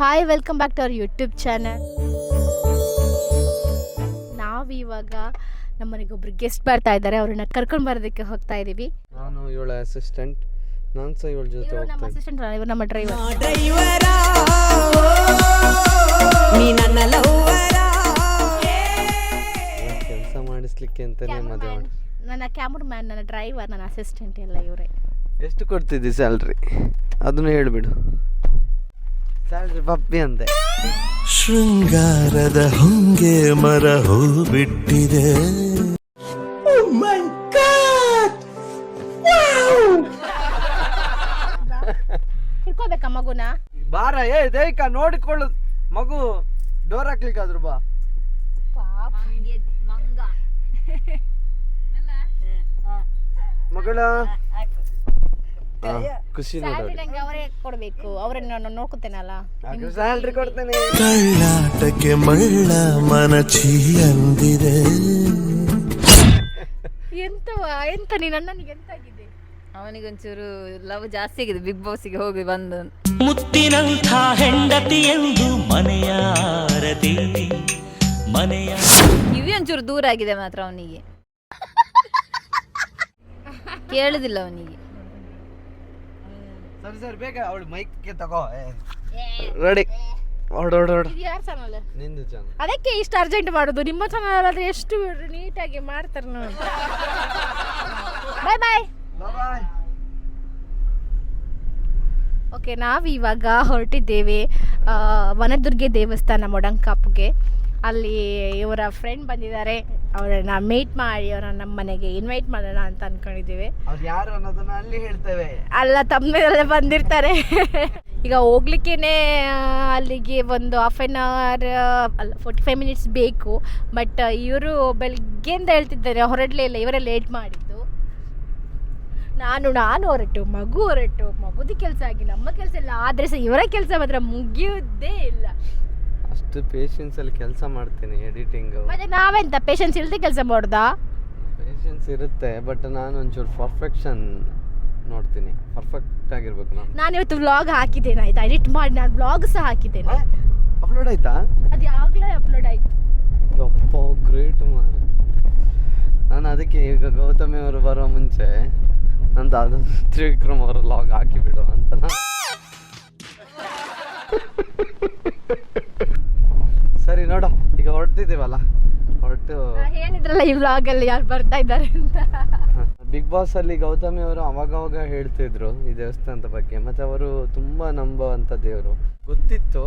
Hi welcome back to our YouTube channel ನಾವಿವಾಗ ನಮ್ಮನೆಗೆ ಒಬ್ರು ಗೆಸ್ಟ್ ಬರ್ತಾ ಇದ್ದಾರೆ. ಅವ್ರನ್ನ ಕರ್ಕೊಂಡು ಬರೋದಕ್ಕೆ ಹೋಗ್ತಾ ಇದ್ದೀವಿ ನಾನು ಇವಳ ಅಸಿಸ್ಟೆಂಟ್ ನಾನು ಸಹ ಇವಳ ಜೊತೆ ಇವ್ರು ನಮ್ಮ ಹೋಗ್ತೇನೆ ಅಸಿಸ್ಟೆಂಟ್ ಇವರು ನಮ್ಮ ಡ್ರೈವರ್ ಡ್ರೈವರ ನೀ ನನ್ನ ಲವ್ವರ ಕೆಲಸ ಮಾಡಿಸ್ಲಿಕ್ಕೆ ಅಂತಾನೆ ಮದುವೆ ಮಾಡಿ ನನ್ನ ಕ್ಯಾಮ್ರಾ ಮ್ಯಾನ್ ನನ್ನ ಡ್ರೈವರ್ ನನ್ನ ಅಸಿಸ್ಟೆಂಟ್ ಎಲ್ಲ ಇವರೇ. ಎಷ್ಟು ಕೊಡ್ತಿದ್ದಿ ಸ್ಯಾಲ್ರಿ ಅದನ್ನು ಹೇಳಿಬಿಡು. ಸ್ಯಾಲ್ರಿ ಪಪ್ಪಿ ಅಂತೆ ಶೃಂಗಾರದ ಹೊಂಗೆ ಮರ ಹೂ ಬಿಟ್ಟಿದೆ ಹಿಡ್ಕೋಬೇಕಾ ಮಗುನ ಬಾರ ಏ ದೇಕ ನೋಡಿಕೊಳ್ಳು ಮಗು ಡೋರ್ ಹಾಕ್ಲಿಕ್ಕಾದ್ರು ಬಾ ಮಗಳ ಆ, ಖುಷಿ ನೋಡೋದು ನಂಗೆ ಅವರೇ ಕೊಡಬೇಕು. ಅವರೇ ನಾನು ನೋಡ್ಕೊತೇನಲ್ಲ ಸ್ಯಾಲ್ರಿ ಕೊಡ್ತೇನೆ. ಕಳ್ಳಾಟಕ್ಕೆ ಮಳ್ಳ ಮನಚಿ ಅಂದಿದೆ. ಎಂತವ ಎಂತ ನೀನು ಅಣ್ಣನಿಗೆ ಎಂತಾಗಿದೆ? ಅವನಿಗೊಂಚೂರು ಲವ್ ಜಾಸ್ತಿ ಆಗಿದೆ. ಬಿಗ್ ಬಾಸ್ಗೆ ಹೋಗಿ ಬಂದು. ಮುತ್ತಿನಂಥ ಹೆಂಡತಿ ಎಂದು ಮನೆಯ ಆರತಿ ಮನೆಯ ಕಿವಿ ಒಂಚೂರು ದೂರ ಆಗಿದೆ ಮಾತ್ರ ಅವನಿಗೆ. ಕೇಳುದಿಲ್ಲ ಅವನಿಗೆ. ಸರಿ ಸರಿ ಬೇಗ ಅವಳು ಮೈಕ್ಗೆ ತಗೋ. ರೆಡಿ ಹೊಡ್ ಹೊಡ್ ಹೊಡ್ ಇದು ಯಾರು ಚಾನಲ್ ನಿಂದು ಚಾನಲ್ ಅದಕ್ಕೆ ಇಷ್ಟು ಅರ್ಜೆಂಟ್ ಮಾಡೋದು? ನಿಮ್ಮ ಚಾನಲ್ ಆದ್ರೆ ಎಷ್ಟು ನೀಟಾಗಿ ಮಾಡ್ತಾರೆ ನೋಡಿ. ಬಾಯ್ ಬಾಯ್ ಬಾಯ್ ಓಕೆ ನಾವು ಇವಾಗ ಹೊರಟಿದ್ದೇವೆ ವನದುರ್ಗೆ ದೇವಸ್ಥಾನ ಮೊಡಂಕಾಪ್ಗೆ. ಅಲ್ಲಿ ಇವರ ಫ್ರೆಂಡ್ ಬಂದಿದ್ದಾರೆ. ಅವರನ್ನ ಮೀಟ್ ಮಾಡಿ ಅವರನ್ನ ನಮ್ಮ ಮನೆಗೆ ಇನ್ವೈಟ್ ಮಾಡೋಣ ಅಂತ ಅನ್ಕೊಂಡಿದ್ದೀವಿ. ಅವ್ರು ಯಾರು ಅನ್ನೋದನ್ನ ಅಲ್ಲಿ ಹೇಳ್ತೇವೆ. ಅಲ್ಲ ತಮ್ಮನೆಲ್ಲ ಬಂದಿರ್ತಾರೆ. ಈಗ ಹೋಗ್ಲಿಕ್ಕೇನೆ ಅಲ್ಲಿಗೆ ಒಂದು ಹಾಫ್ ಆನ್ ಅವರ್ ಅಲ್ಲ ಫೋರ್ಟಿ ಫೈವ್ ಮಿನಿಟ್ಸ್ ಬೇಕು ಬಟ್ ಇವರು ಬೆಳಗ್ಗೆಯಿಂದ ಹೇಳ್ತಿದ್ದಾರೆ ಹೊರಡಲೇ ಇಲ್ಲ ಇವರೇ ಲೇಟ್ ಮಾಡಿದ್ದು. ನಾನು ನಾನು ಹೊರಟು ಮಗು ಹೊರಟು. ಮಗುದಿ ಕೆಲಸ ಆಗಿ ನಮ್ಮ ಕೆಲಸ ಇಲ್ಲ. ಆದರೆ ಸಹ ಇವರ ಕೆಲಸ ಮಾತ್ರ ಮುಗಿಯುವುದೇ ಇಲ್ಲ. ಅಷ್ಟು ಪೇಷನ್ಸ್ ಅಲ್ಲಿ ಕೆಲಸ ಮಾಡ್ತೀನಿ ಎಡಿಟಿಂಗ್ ಮತ್ತೆ ನಾವೆಂತ? ಪೇಷನ್ಸ್ ಇಲ್ಲದೆ ಕೆಲಸ ಮಾಡ್ದಾ? ಪೇಷನ್ಸ್ ಇರುತ್ತೆ ಬಟ್ ನಾನು ಒಂಚೂರು ಪರ್ಫೆಕ್ಷನ್ ನೋಡ್ತೀನಿ. ಪರ್ಫೆಕ್ಟ್ ಆಗಿರ್ಬೇಕು ನಾನು. ನಾನು ಇವತ್ತು ವ್ಲಾಗ್ ಹಾಕಿದ್ದೇನೆ ಆಯ್ತಾ? ಎಡಿಟ್ ಮಾಡಿ ನಾನು ವ್ಲಾಗ್ ಸಹ ಹಾಕಿದ್ದೇನೆ. ಅಪ್ಲೋಡ್ ಆಯ್ತಾ? ಅದು ಯಾವಾಗಲೇ ಅಪ್ಲೋಡ್ ಆಯ್ತು. ಯಪ್ಪ ಗ್ರೇಟ್ ಮಾರ. ನಾನು ಅದಕ್ಕೆ ಈಗ ಗೌತಮಿ ಅವರು ಬರೋ ಮುಂಚೆ ನಂದು ಅದು ತ್ರಿವಿಕ್ರಮ್ ವ್ಲಾಗ್ ಲಾಗ್ ಹಾಕಿಬಿಡು ಅಂತ ಹೊರಡ್ತಿದ್ದೀವಲ್ಲ ಹೊರಟು. ಹೇಳಿದ್ರಲ್ಲ ಈ ವ್ಲಾಗಲ್ಲಿ ಯಾರು ಬರ್ತಾ ಇದ್ದಾರೆ ಅಂತ? ಬಿಗ್ ಬಾಸ್ ಅಲ್ಲಿ ಗೌತಮಿ ಅವರು ಅವಾಗವಾಗ ಹೇಳ್ತಿದ್ರು ಈ ದೇವಸ್ಥಾನದ ಬಗ್ಗೆ. ಮತ್ತೆ ಅವರು ತುಂಬಾ ನಂಬುವಂತ ದೇವರು. ಗೊತ್ತಿತ್ತು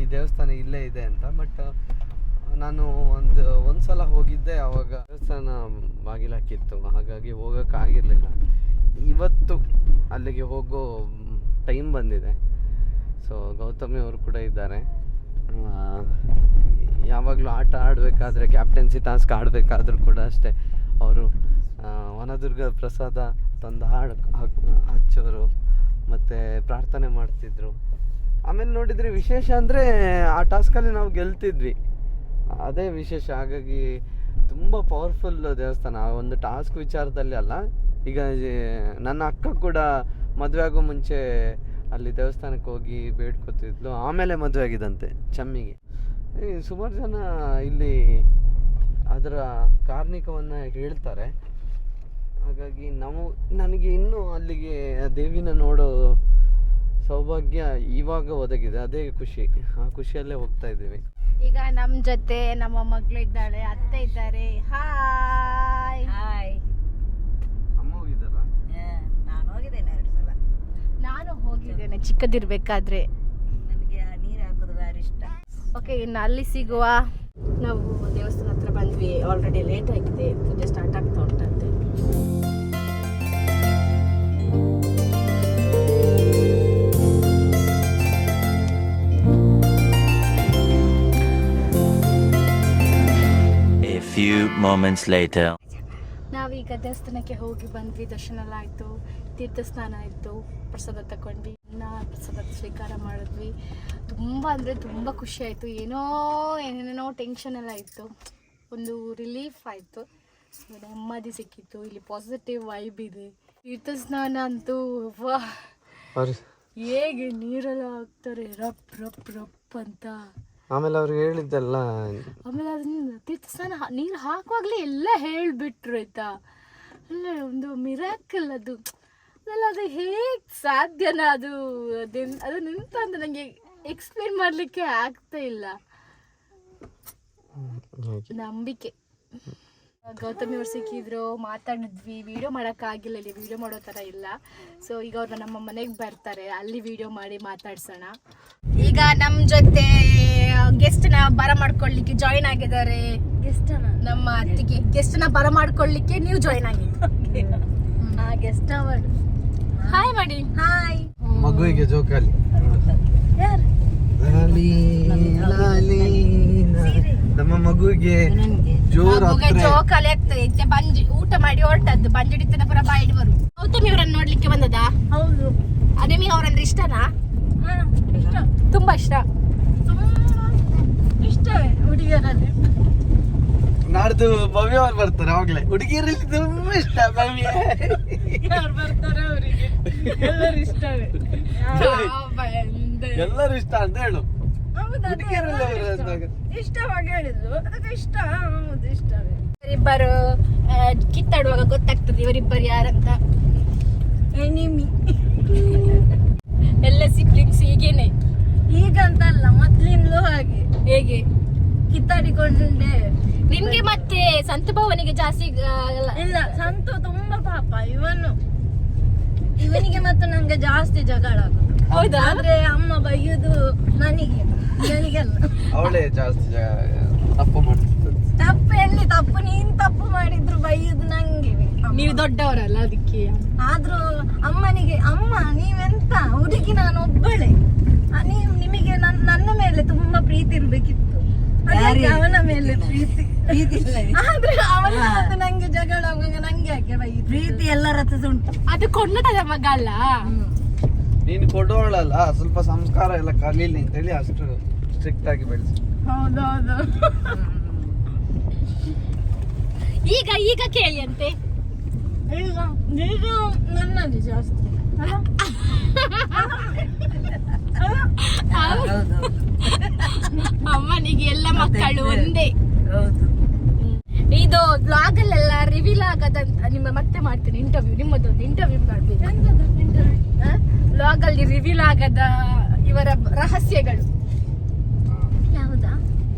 ಈ ದೇವಸ್ಥಾನ ಇಲ್ಲೇ ಇದೆ ಅಂತ ಬಟ್ ನಾನು ಒಂದು ಒಂದ್ಸಲ ಹೋಗಿದ್ದೆ ಅವಾಗ. ದೇವಸ್ಥಾನ ಬಾಗಿಲಾಕಿತ್ತು ಹಾಗಾಗಿ ಹೋಗಕ್ಕೆ ಆಗಿರ್ಲಿಲ್ಲ. ಇವತ್ತು ಅಲ್ಲಿಗೆ ಹೋಗೋ ಟೈಮ್ ಬಂದಿದೆ. ಸೊ ಗೌತಮಿ ಅವರು ಕೂಡ ಇದ್ದಾರೆ. ಯಾವಾಗಲೂ ಆಟ ಆಡಬೇಕಾದ್ರೆ ಕ್ಯಾಪ್ಟನ್ಸಿ ಟಾಸ್ಕ್ ಆಡಬೇಕಾದ್ರೂ ಕೂಡ ಅಷ್ಟೇ. ಅವರು ವನದುರ್ಗ ಪ್ರಸಾದ ತಂದು ಹಾಡು ಹಚ್ಚೋರು, ಮತ್ತು ಪ್ರಾರ್ಥನೆ ಮಾಡ್ತಿದ್ರು. ಆಮೇಲೆ ನೋಡಿದರೆ ವಿಶೇಷ ಅಂದರೆ ಆ ಟಾಸ್ಕಲ್ಲಿ ನಾವು ಗೆಲ್ತಿದ್ವಿ. ಅದೇ ವಿಶೇಷ, ಹಾಗಾಗಿ ತುಂಬ ಪವರ್ಫುಲ್ ದೇವಸ್ಥಾನ. ಆ ಒಂದು ಟಾಸ್ಕ್ ವಿಚಾರದಲ್ಲಿ ಅಲ್ಲ, ಈಗ ನನ್ನ ಅಕ್ಕ ಕೂಡ ಮದುವೆ ಆಗೋ ಮುಂಚೆ ಅಲ್ಲಿ ದೇವಸ್ಥಾನಕ್ಕೆ ಹೋಗಿ ಬೇಡ್ಕೊತಿದ್ಲು. ಆಮೇಲೆ ಮದುವೆ ಆಗಿದಂತೆ ಚಮ್ಮಿಗೆ. ಸುಮಾರು ಜನ ಇಲ್ಲಿ ಅದರ ಕಾರ್ಣಿಕವನ್ನು ಹೇಳ್ತಾರೆ. ಹಾಗಾಗಿ ನಾವು, ನನಗೆ ಇನ್ನೂ ಅಲ್ಲಿಗೆ ದೇವಿನ ನೋಡೋ ಸೌಭಾಗ್ಯ ಇವಾಗ ಒದಗಿದೆ. ಅದೇ ಖುಷಿ. ಆ ಖುಷಿಯಲ್ಲೇ ಹೋಗ್ತಾ ಇದ್ದೀವಿ. ಈಗ ನಮ್ಮ ಜೊತೆ ನಮ್ಮ ಮಗಳು ಇದ್ದಾಳೆ, ಅತ್ತೆ ಇದ್ದಾರೆ. ಹಾಯ್ ಹಾಯ್ ಅಮ್ಮ ಹೋಗಿದ್ದಾರಾ ನಾನು ಹೋಗಿದ್ದೇನೆ ಎರಡು ಸಲ ನಾನು ಹೋಗಿದ್ದೇನೆ ಚಿಕ್ಕದಿರ್ಬೇಕಾದ್ರೆ ನನಗೆ ಆ ನೀರು ಹಾಕೋದು ಭಾರಿ ಇಷ್ಟ. ಓಕೆ ಇನ್ನು ಅಲ್ಲಿ ಸಿಗುವ. ನಾವು ದೇವಸ್ಥಾನ ಹತ್ರ ಬಂದ್ವಿ ಆಲ್ರೆಡಿ ಲೇಟ್ ಆಗಿದೆ ಪೂಜೆ ಸ್ಟಾರ್ಟ್ ಆಗ್ತಾ ಉಂಟಂತೆ A few moments later. ನಾವೀಗ ದೇವಸ್ಥಾನಕ್ಕೆ ಹೋಗಿ ಬಂದ್ವಿ ದರ್ಶನ ಎಲ್ಲ ಆಯಿತು. ತೀರ್ಥ ಸ್ನಾನ ಇತ್ತು. ಪ್ರಸಾದ ತಗೊಂಡ್ವಿ ಇನ್ನ ಪ್ರಸಾದ ಸ್ವೀಕಾರ ಮಾಡಿದ್ವಿ. ತುಂಬ ಅಂದರೆ ತುಂಬ ಖುಷಿ ಆಯಿತು. ಏನೋ ಏನೇನೋ ಟೆನ್ಷನ್ ಎಲ್ಲ ಇತ್ತು. ಒಂದು ರಿಲೀಫ್ ಆಯಿತು. ನೆಮ್ಮದಿ ಸಿಕ್ಕಿತ್ತು. ಇಲ್ಲಿ ಪಾಸಿಟಿವ್ ವೈಬ್ ಇದೆ. ತೀರ್ಥ ಸ್ನಾನ ಅಂತೂ ವಾ. ಹೇಗೆ ನೀರೆಲ್ಲ ಹಾಕ್ತಾರೆ. ರಪ್ ರಪ್ ರಪ್ ಅಂತ. ಆಮೇಲೆ ಅವ್ರು ಹೇಳಿದ್ದೆಲ್ಲ ಆಮೇಲೆ ಅದನ್ನ ತೀರ್ಥ ಸ್ನಾನ ನೀರು ಹಾಕುವಾಗಲೇ ಎಲ್ಲ ಹೇಳಿಬಿಟ್ರು ಆಯ್ತಾ? ಅಲ್ಲ ಒಂದು ಮಿರಾಕಲ್ ಅದು. ಅದೆಲ್ಲ ಅದು ಹೇಗೆ ಸಾಧ್ಯನಾ? ಅದು ಅದೆನ್ ಅದು ನಿಂತ ಅಂತ ನನಗೆ ಎಕ್ಸ್ಪ್ಲೇನ್ ಮಾಡ್ಲಿಕ್ಕೆ ಆಗ್ತಾ ಇಲ್ಲ. ಹೇಗೆ ನಂಬಿಕೆ. ಗೌತಮಿ ಅವ್ರು ಸಿಕ್ಕಿದ್ರು ಮಾತಾಡಿದ್ವಿ ವಿಡಿಯೋ ಮಾಡೋಕ್ಕಾಗಿಲ್ಲ ಇಲ್ಲಿ ವಿಡಿಯೋ ಮಾಡೋ ಥರ ಇಲ್ಲ. ಸೊ ಈಗ ಅವ್ರು ನಮ್ಮ ಮನೆಗೆ ಬರ್ತಾರೆ. ಅಲ್ಲಿ ವಿಡಿಯೋ ಮಾಡಿ ಮಾತಾಡ್ಸೋಣ. ಈಗ ನಮ್ಮ ಜೊತೆ ಗೆಸ್ಟ್ನ ಬರ ಮಾಡ್ಕೊಳ್ಳಿಕ್ಕೆ ಜಾಯಿನ್ ಆಗಿದ್ದಾರೆ. ಗೆಸ್ಟ್ನ ನಮ್ಮ ಅತ್ತಿಗೆ. ಗೆಸ್ಟ್ನ ಬರ ಮಾಡ್ಕೊಳ್ಳಿಕ್ಕೆ ನೀವು ಜಾಯಿನ್ ಆಗಿದ್ದು ಗೆಸ್ಟ್ ಅವಾರ್ಡ್ ಹಾಯ್ ಮಾಡಿ ಹಾಯ್ ಮಗುವಿಗೆ ಜೋಕಾಲಿ. ನಮ್ಮ ಮಗುವಿಗೆ ಜೋರ್ ಜೋಕಾಲಿ ಆಗ್ತದೆ. ಇತ್ತೆ ಬಂಜಿ ಊಟ ಮಾಡಿ ಹೊರಟದ್ದು. ಬಂಜಿಡಿತನ ಪುರ ಬಾಯಿಡ್ ಬರು. ಗೌತಮಿ ಅವರನ್ನು ನೋಡ್ಲಿಕ್ಕೆ ಬಂದದಾ? ಹೌದು. ನಿಮಗೆ ಅವರಂದ್ರೆ ಇಷ್ಟನಾ? ಇಷ್ಟ. ತುಂಬಾ ಇಷ್ಟ. ಇಷ್ಟವೇ ಹುಡುಗಿಯರಲ್ಲಿ. ನಾಡ್ದು ಭವ್ಯ ಅವ್ರು ಬರ್ತಾರೆ ಅವಾಗ್ಲೇ ಹುಡುಗಿಯರಲ್ಲಿ ತುಂಬಾ ಇಷ್ಟ ಭವ್ಯ ಬರ್ತಾರೆ ಅವರಿಗೆ? ಎಲ್ಲರೂ ಇಷ್ಟವೇ. ಎಲ್ಲರೂ ಇಷ್ಟ ಅಂತ ಹೇಳು. ಹುಡುಗಿಯರಲ್ಲಿ ಅವ್ರು ಇಷ್ಟವಾಗಿ ಹೇಳಿದ್ಲು. ಅದಕ್ಕೆ ಇಷ್ಟ ಹೌದು ಇಷ್ಟವೇ. ಇವರಿಬ್ಬರು ಕಿತ್ತಾಡುವಾಗ ಗೊತ್ತಾಗ್ತದೆ ಇವರಿಬ್ಬರು ಯಾರಂತ. ಎಲ್ಲ ಸಿಬ್ಲಿಂಗ್ಸ್ ಹೀಗೇನೆ. ಈಗಂತಲ್ಲ ಮೊದ್ಲಿಂದಲೂ ಹಾಗೆ. ಹೇಗೆ? ಕಿತ್ತಾಡಿಕೊಂಡೆ. ನಿಮ್ಗೆ ಮತ್ತೆ ಸಂತ ಭವನಿಗೆ ಜಾಸ್ತಿ ಇಲ್ಲ ಸಂತು ತುಂಬಾ ಪಾಪ. ಇವನು ಇವನಿಗೆ ಮತ್ತು ನಂಗೆ ಜಾಸ್ತಿ ಜಗಳ ಆಗುದು. ಹೌದಾ? ಆದ್ರೆ ಅಮ್ಮ ಬೈಯುದು ನನಗೆ ನನಗೆಲ್ಲ. ಅವಳೇ ಜಾಸ್ತಿ ತಪ್ಪು ಮಾಡ್ತಿದ್ದು ತಪ್ಪು ಎಲ್ಲಿ ತಪ್ಪು? ನೀನ್ ತಪ್ಪು ಮಾಡಿದ್ರು ಬೈಯುದು ನಂಗೆ. ನೀವು ದೊಡ್ಡವರಲ್ಲ ಅದಕ್ಕೆ. ಆದ್ರೂ ಅಮ್ಮನಿಗೆ ಅಮ್ಮ ನೀವೆಂತ? ಹುಡುಗಿ ನಾನು ಒಬ್ಬಳೆ. ನೀವು ನಿಮಗೆ ನನ್- ನನ್ನ ಮೇಲೆ ತುಂಬಾ ಪ್ರೀತಿ ಇರ್ಬೇಕಿತ್ತು. ಅವನ ಮೇಲೆ ಪ್ರೀತಿ ಆದ್ರೆ ಅವನ ಮತ್ತು ನಂಗೆ ಜಗಳ ಆಗುವಾಗ ನಂಗೆ ಯಾಕೆ ಪ್ರೀತಿ ಎಲ್ಲರ ಹತ್ರ ಉಂಟು. ಅದು ಕೊಂಡದ ಮಗ ಅಲ್ಲ? ನೀನು ಕೊಡೋಳಲ್ಲ ಸ್ವಲ್ಪ ಸಂಸ್ಕಾರ ಎಲ್ಲ ಕಲೀಲಿ ಅಂತೇಳಿ ಅಷ್ಟು ಸ್ಟ್ರಿಕ್ಟ್ ಆಗಿ ಬೆಳೆಸಿ. ಹೌದೌದು. ಈಗ ಈಗ ಕೇಳಿ ಅಂತೆ ಈಗ? ಈಗ ನನ್ನದು ಜಾಸ್ತಿ. ಅಲ್ಲ? ಅಮ್ಮನಿಗೆ ಎಲ್ಲ ಮಕ್ಕಳು ಒಂದೇ. ಹೌದು. ಇದು ಬ್ಲಾಗ್ ಅಲ್ಲೆಲ್ಲ ರಿವೀಲ್ ಆಗದಂತ ನಿಮ್ಮ ಮತ್ತೆ ಮಾಡ್ತೀನಿ ಇಂಟರ್ವ್ಯೂ ನಿಮ್ಮದೊಂದು ಇಂಟರ್ವ್ಯೂ ಮಾಡ್ಬೇಕು ಬ್ಲಾಗ್ ಅಲ್ಲಿ ರಿವೀಲ್ ಆಗದ ಇವರ ರಹಸ್ಯಗಳು. ಯಾವ್ದಾ?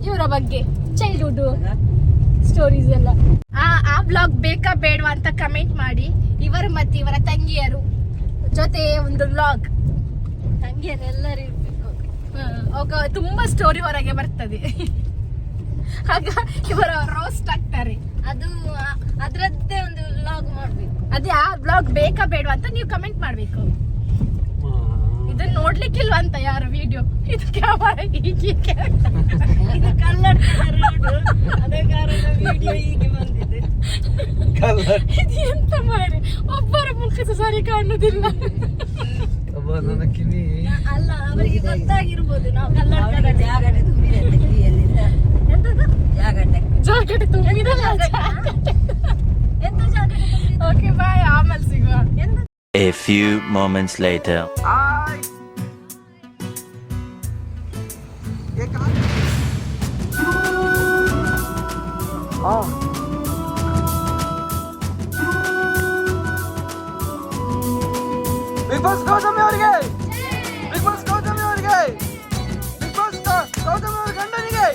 ಇವರ ಬಗ್ಗೆ ಚೈಲ್ಡ್ಹುಡ್ ಸ್ಟೋರೀಸ್ ಎಲ್ಲ. ಆ ಆ ಬ್ಲಾಗ್ ಬೇಕಾ ಬೇಡವಾ ಅಂತ ಕಮೆಂಟ್ ಮಾಡಿ ಇವರು ಮತ್ತೆ ಇವರ ತಂಗಿಯರು ಜೊತೆ ಒಂದು ಬ್ಲಾಗ್ ತಂಗಿಯರೆಲ್ಲರೂ ಆಗ ತುಂಬಾ ಸ್ಟೋರಿ ಹೊರಗೆ ಬರ್ತದೆ. ಆಗ ಇವರ ರೋಸ್ಟ್ ಆಗ್ತಾರೆ. ಅದು ಅದರದ್ದೇ ಒಂದು ವ್ಲಾಗ್ ಮಾಡ್ಬೇಕು. ಅದೇ ಆ ಬ್ಲಾಗ್ ಬೇಕಾ ಬೇಡವಾ ಅಂತ ನೀವು ಕಮೆಂಟ್ ಮಾಡ್ಬೇಕು. ಇದನ್ನ ನೋಡ್ಲಿಕ್ಕಿಲ್ವ ಅಂತ ಯಾರು ವಿಡಿಯೋ ಇದು ಕ್ಯಾಮರಾ ಹೀಗೆ ಇದು ಕಲ್ಲರ್ ಅದೇ ಕಾರಣ ವಿಡಿಯೋ ಹೀಗೆ ಬಂದಿದೆ. ಇದು ಎಂತ ಮಾಡಿ ಒಬ್ಬರ ಮುಖ ಸರಿ ಕಾಣುದಿಲ್ಲ. ಒಬ್ಬ ನನ್ನ ಕಿವಿ ಅಲ್ಲ ಅವರಿಗೆ ಗೊತ್ತಾಗಿರ್ಬೋದು ನಾವು ಅವಳಿಗೆ ಜಾಗಟೆ ತುಂಬಿದೆ ಕಿವಿಯಲ್ಲಿಂದ ಎಂತದು? ಜಾಗಟೆ. ಜಾಗಟೆ ತುಂಬಿದೆ. ಎಂತ ಜಾಗಟೆ? ಓಕೆ ಬಾಯ್ ಆಮೇಲೆ ಸಿಗುವ. A few moments later. Bigg Boss Gautami ಅವರಿಗೆ. ಬಿಗ್ ಬಾಸ್ ಗೌತಮಿ ಅವರಿಗೆ. ಬಿಗ್ ಬಾಸ್ ಗೌತಮಿ ಅವರ ಗಂಡನಿಗೆ.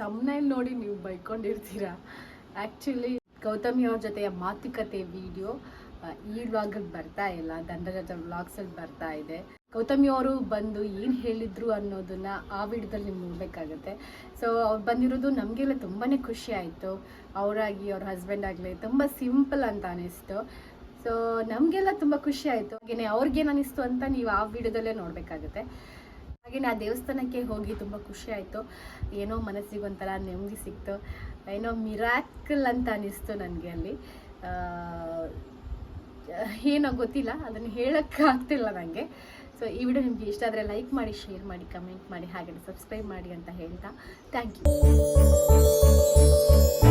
ತಮ್ಮನೇಲಿ ನೋಡಿ ನೀವು ಬೈಕೊಂಡಿರ್ತೀರಾ. ಆ್ಯಕ್ಚುಲಿ ಗೌತಮಿ ಅವ್ರ ಜೊತೆಯ ಮಾತುಕತೆ ವಿಡಿಯೋ ಈ ವ್ಲಾಗ್ ಬರ್ತಾ ಇಲ್ಲ, ದಂಡರಾಜ ವ್ಲಾಗ್ಸ್ ಅಲ್ಲಿ ಬರ್ತಾ ಇದೆ. ಗೌತಮಿ ಅವರು ಬಂದು ಏನು ಹೇಳಿದ್ರು ಅನ್ನೋದನ್ನ ಆ ವಿಡಿಯೋದಲ್ಲಿ ನಿಮ್ಗೆ ನೋಡಬೇಕಾಗತ್ತೆ. ಸೊ ಅವ್ರು ಬಂದಿರೋದು ನಮಗೆಲ್ಲ ತುಂಬಾ ಖುಷಿ ಆಯಿತು. ಅವರಾಗಿ, ಅವ್ರ ಹಸ್ಬೆಂಡ್ ಆಗಲಿ, ತುಂಬ ಸಿಂಪಲ್ ಅಂತ ಅನಿಸ್ತು. ಸೊ ನಮಗೆಲ್ಲ ತುಂಬ ಖುಷಿ ಆಯಿತು. ಹಾಗೇನೆ ಅವ್ರಿಗೇನು ಅನಿಸ್ತು ಅಂತ ನೀವು ಆ ವಿಡಿಯೋದಲ್ಲೇ ನೋಡ್ಬೇಕಾಗತ್ತೆ. ಹಾಗೇನೆ ಆ ದೇವಸ್ಥಾನಕ್ಕೆ ಹೋಗಿ ತುಂಬ ಖುಷಿ ಆಯಿತು. ಏನೋ ಮನಸ್ಸಿಗೆ ಒಂಥರ ನೆಮ್ಮದಿ ಸಿಕ್ತು. ಏನೋ ಮಿರಾಕಲ್ ಅಂತ ಅನಿಸ್ತು ನನಗೆ ಅಲ್ಲಿ. ಏನೋ ಗೊತ್ತಿಲ್ಲ, ಅದನ್ನು ಹೇಳೋಕ್ಕಾಗ್ತಿಲ್ಲ ನನಗೆ ಸೊ ಈ ವಿಡಿಯೋ ನಿಮಗೆ ಇಷ್ಟ ಆದರೆ ಲೈಕ್ ಮಾಡಿ ಶೇರ್ ಮಾಡಿ ಕಮೆಂಟ್ ಮಾಡಿ ಹಾಗೆ ಸಬ್ಸ್ಕ್ರೈಬ್ ಮಾಡಿ ಅಂತ ಹೇಳ್ತಾ. Thank you